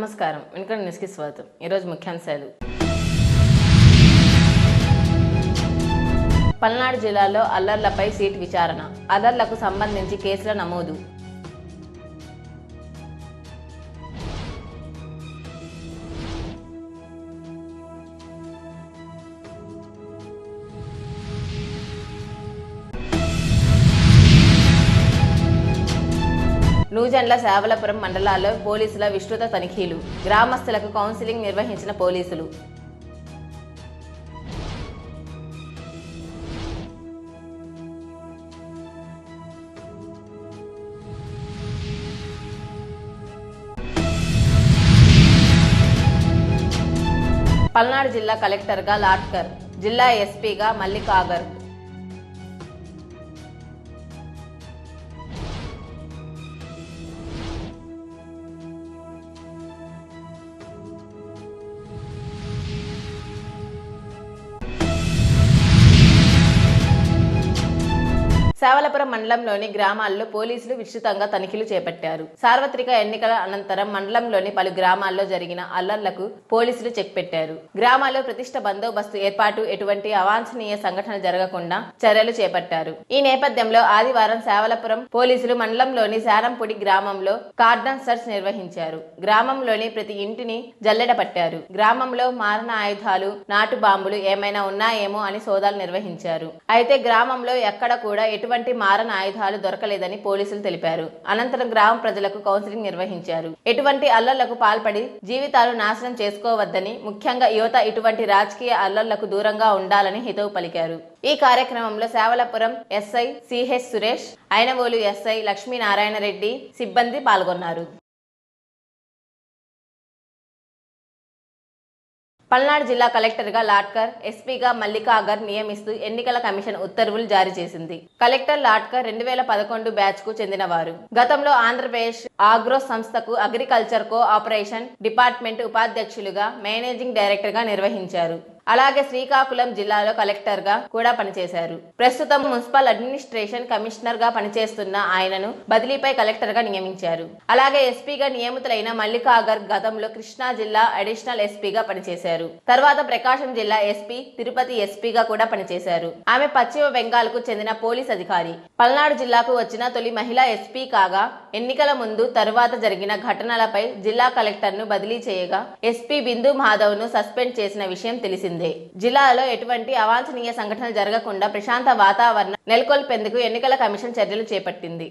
నమస్కారం. వెనుక న్యూస్కి స్వాగతం. ఈరోజు ముఖ్యాంశాలు. పల్నాడు జిల్లాలో అల్లర్లపై సీట్ విచారణ. అల్లర్లకు సంబంధించి కేసుల నమోదు. నూజండ్ల శావలపురం మండలాల్లో పోలీసుల విస్తృత తనిఖీలు. గ్రామస్తులకు కౌన్సిలింగ్ నిర్వహించిన పోలీసులు. పల్నాడు జిల్లా కలెక్టర్గా లాట్కర్ జిల్లా ఎస్పీగా మల్లికాగర్. సేవలపురం మండలంలోని గ్రామాల్లో పోలీసులు విస్తృతంగా తనిఖీలు చేపట్టారు. సార్వత్రిక ఎన్నికల అనంతరం మండలంలోని పలు గ్రామాల్లో జరిగిన అల్లర్లకు పోలీసులు చెక్ పెట్టారు. గ్రామాల్లో ప్రతిష్ట బందోబస్తు ఏర్పాటు ఎటువంటి అవాంఛనీయ సంఘటన జరగకుండా చర్యలు చేపట్టారు. ఈ నేపథ్యంలో ఆదివారం సేవలపురం పోలీసులు మండలంలోని శారంపూడి గ్రామంలో కార్డన్ సర్చ్ నిర్వహించారు. గ్రామంలోని ప్రతి ఇంటిని జల్లెడ పట్టారు. గ్రామంలో మారణ ఆయుధాలు నాటు బాంబులు ఏమైనా ఉన్నాయేమో అని సోదాలు నిర్వహించారు. అయితే గ్రామంలో ఎక్కడ కూడా ఎటువంటి మారణ ఆయుధాలు దొరకలేదని పోలీసులు తెలిపారు. అనంతరం గ్రామ ప్రజలకు కౌన్సిలింగ్ నిర్వహించారు. ఎటువంటి అల్లర్లకు పాల్పడి జీవితాలు నాశనం చేసుకోవద్దని ముఖ్యంగా యువత ఇటువంటి రాజకీయ అల్లర్లకు దూరంగా ఉండాలని హితవు పలికారు. ఈ కార్యక్రమంలో Sevalapuram SI CH Suresh Inavolu SI Lakshminarayana Reddy సిబ్బంది పాల్గొన్నారు. పల్నాడు జిల్లా కలెక్టర్గా లాట్కర్ ఎస్పీగా మల్లికాగర్ నియమిస్తూ ఎన్నికల కమిషన్ ఉత్తర్వులు జారీ చేసింది. కలెక్టర్ లాట్కర్ రెండు వేల పదకొండు బ్యాచ్కు చెందినవారు. గతంలో ఆంధ్రప్రదేశ్ ఆగ్రో సంస్థకు అగ్రికల్చర్ కో ఆపరేషన్ డిపార్ట్మెంట్ ఉపాధ్యక్షులుగా మేనేజింగ్ డైరెక్టర్గా నిర్వహించారు. అలాగే శ్రీకాకుళం జిల్లాలో కలెక్టర్గా కూడా పనిచేశారు. ప్రస్తుతం మున్సిపల్ అడ్మినిస్ట్రేషన్ కమిషనర్గా పనిచేస్తున్న ఆయనను బదిలీపై కలెక్టర్గా నియమించారు. అలాగే ఎస్పీగా నియమితులైన మల్లికాగర్ గతంలో కృష్ణా జిల్లా అడిషనల్ ఎస్పీగా పనిచేశారు. తర్వాత ప్రకాశం జిల్లా ఎస్పీ తిరుపతి ఎస్పీగా కూడా పనిచేశారు. ఆమె పశ్చిమ బెంగాల్కు చెందిన పోలీస్ అధికారి. పల్నాడు జిల్లాకు వచ్చిన తొలి మహిళా ఎస్పీ కాగా ఎన్నికల ముందు తరువాత జరిగిన ఘటనలపై జిల్లా కలెక్టర్ను బదిలీ చేయగా ఎస్పీ బిందు మాధవ్ను సస్పెండ్ చేసిన విషయం తెలిసిందే. జిల్లాలో ఎటువంటి అవాంఛనీయ సంఘటనలు జరగకుండా ప్రశాంత వాతావరణం నెలకొల్పేందుకు ఎన్నికల కమిషన్ చర్యలు చేపట్టింది.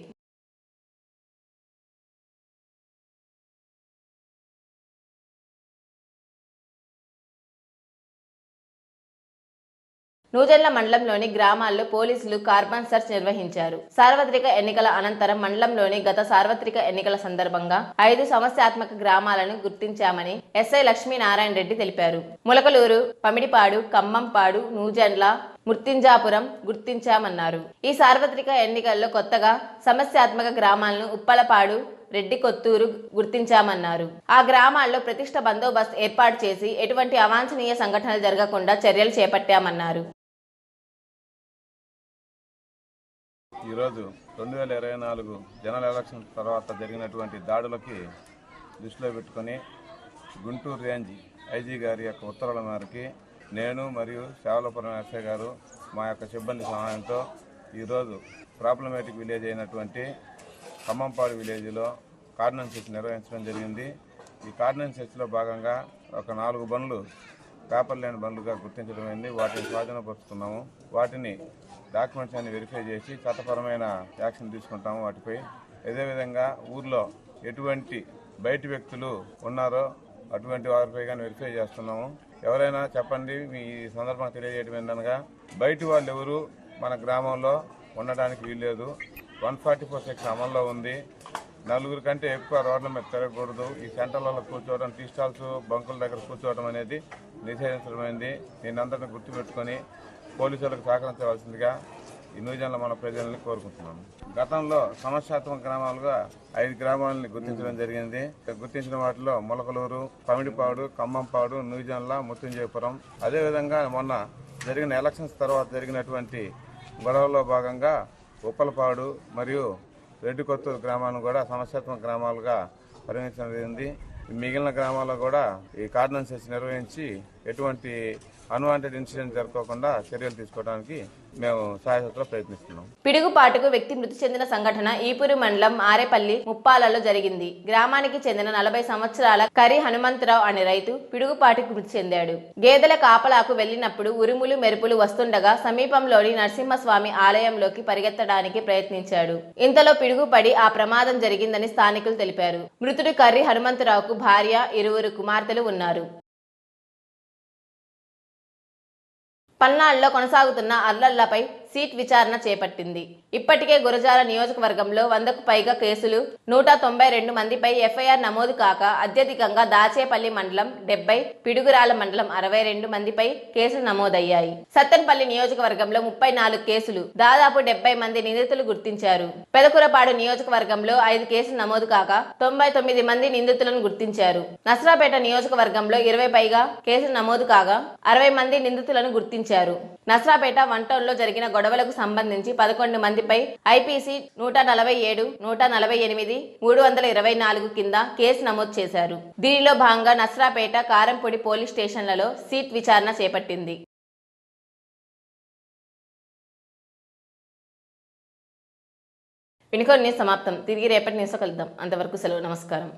నూజెండ్ల మండలంలోని గ్రామాల్లో పోలీసులు కార్బన్ సెర్చ్ నిర్వహించారు. సార్వత్రిక ఎన్నికల అనంతరం మండలంలోని గత సార్వత్రిక ఎన్నికల సందర్భంగా ఐదు సమస్యాత్మక గ్రామాలను గుర్తించామని ఎస్ఐ లక్ష్మీనారాయణ రెడ్డి తెలిపారు. ములకలూరు పమిడిపాడు ఖమ్మంపాడు నూజెండ్ల మృత్యుంజాపురం గుర్తించామన్నారు. ఈ సార్వత్రిక ఎన్నికల్లో కొత్తగా సమస్యాత్మక గ్రామాలను ఉప్పలపాడు రెడ్డి కొత్తూరు గుర్తించామన్నారు. ఆ గ్రామాల్లో ప్రతిష్ట బందోబస్తు ఏర్పాటు చేసి ఎటువంటి అవాంఛనీయ సంఘటనలు జరగకుండా చర్యలు చేపట్టామన్నారు. ఈరోజు రెండు వేల ఇరవై నాలుగు జనరల్ ఎలక్షన్ తర్వాత జరిగినటువంటి దాడులకి దృష్టిలో పెట్టుకొని గుంటూరు రేంజ్ ఐజీ గారి యొక్క ఉత్తర్వుల మేరకి నేను మరియు సేవలపురం ఎస్ఐ గారు మా యొక్క సిబ్బంది సహాయంతో ఈరోజు ప్రాబ్లమేటిక్ విలేజ్ అయినటువంటి ఖమ్మంపాడు విలేజ్లో కార్డినెన్స్ సెర్చ్ నిర్వహించడం జరిగింది. ఈ కార్డినెన్స్ సెర్చ్లో భాగంగా ఒక నాలుగు బండ్లు పేపర్ లేని బండ్లుగా గుర్తించడం అయింది వాటిని స్వాధీనపరుచుకున్నాము వాటిని డాక్యుమెంట్స్ అన్ని వెరిఫై చేసి చట్టపరమైన యాక్షన్ తీసుకుంటాము వాటిపై. అదేవిధంగా ఊర్లో ఎటువంటి బయటి వ్యక్తులు ఉన్నారో అటువంటి వారిపై కానీ వెరిఫై చేస్తున్నాము. ఎవరైనా చెప్పండి మీ ఈ సందర్భంగా తెలియజేయడం ఏంటనగా బయటి వాళ్ళు ఎవరు మన గ్రామంలో ఉండడానికి వీల్లేదు. వన్ ఫార్టీ ఫోర్ సెక్షన్ అమల్లో ఉంది. నలుగురు కంటే ఎక్కువ రోడ్ల మీద తిరగకూడదు. ఈ సెంటర్లలో కూర్చోవడం టీ స్టాల్స్ బంకుల దగ్గర కూర్చోవడం అనేది నిషేధించడమైంది. దీని అందరిని గుర్తుపెట్టుకొని పోలీసులకు సహకరించవలసిందిగా ఈ న్యూజన్ల మన ప్రజల్ని కోరుకుంటున్నాను గతంలో సమస్యాత్మక గ్రామాలుగా ఐదు గ్రామాలని గుర్తించడం జరిగింది. గుర్తించిన వాటిలో మొలకలూరు పమిడిపాడు ఖమ్మంపాడు న్యూజన్ల మృత్యుంజయపురం. అదేవిధంగా మొన్న జరిగిన ఎలక్షన్స్ తర్వాత జరిగినటువంటి గొడవల్లో భాగంగా ఉప్పలపాడు మరియు రెడ్డి కొత్తూరు గ్రామాలను కూడా సమస్యాత్మక గ్రామాలుగా పరిగణించడం జరిగింది. మిగిలిన గ్రామాల్లో కూడా ఈ కార్డనెన్స్ నిర్వహించి ఎటువంటి అన్వాంటెడ్ ఇన్సిడెంట్ జరగకుండా చర్యలు తీసుకోవడానికి మేము సహాయశక్తిలో ప్రయత్నిస్తున్నాం. పిడుగుపాటుకు వ్యక్తి మృతి చెందిన సంఘటన ఈపూరు మండలం ఆరేపల్లి ముప్పాలలో జరిగింది. గ్రామానికి చెందిన నలభై సంవత్సరాల కరి హనుమంతరావు అనే రైతు పిడుగుపాటుకు మృతి చెందాడు. గేదెల కాపలాకు వెళ్ళినప్పుడు ఉరుములు మెరుపులు వస్తుండగా సమీపంలోని నరసింహస్వామి ఆలయంలోకి పరిగెత్తడానికి ప్రయత్నించాడు. ఇంతలో పిడుగుపడి ఆ ప్రమాదం జరిగిందని స్థానికులు తెలిపారు. మృతుడు కర్రి హనుమంతరావుకు భార్య ఇరువురు కుమార్తెలు ఉన్నారు. పల్నాడులో కొనసాగుతున్న అల్లర్లపై సీట్ విచారణ చేపట్టింది. ఇప్పటికే గురజాల నియోజకవర్గంలో వందకు పైగా కేసులు నూట తొంభై రెండు మందిపై ఎఫ్ఐఆర్ నమోదు కాక అత్యధికంగా దాచేపల్లి మండలం డెబ్బై పిడుగురాల మండలం అరవై రెండు మందిపై కేసులు నమోదయ్యాయి. సత్తెనపల్లి నియోజకవర్గంలో ముప్పై నాలుగు కేసులు దాదాపు డెబ్బై మంది నిందితులు గుర్తించారు. పెదకురపాడు నియోజకవర్గంలో ఐదు కేసులు నమోదు కాక తొంభై తొమ్మిది మంది నిందితులను గుర్తించారు. నసరాపేట నియోజకవర్గంలో ఇరవై పైగా కేసులు నమోదు కాగా అరవై మంది నిందితులను గుర్తించారు. నసరాపేట వన్లో జరిగిన గొడవలకు సంబంధించి పదకొండు మందిపై ఐపీసీ నూట నలభై ఏడు నూట నలభై ఎనిమిది మూడు వందల ఇరవై నాలుగు కింద కేసు నమోదు చేశారు. దీనిలో భాగంగా నసరాపేట కారంపొడి పోలీస్ స్టేషన్లలో సీట్ విచారణ చేపట్టింది. వినుకొని సమాప్తం. తిరిగి రేపటి న్యూస్ కలుద్దాం. అంతవరకు సెలవు. నమస్కారం.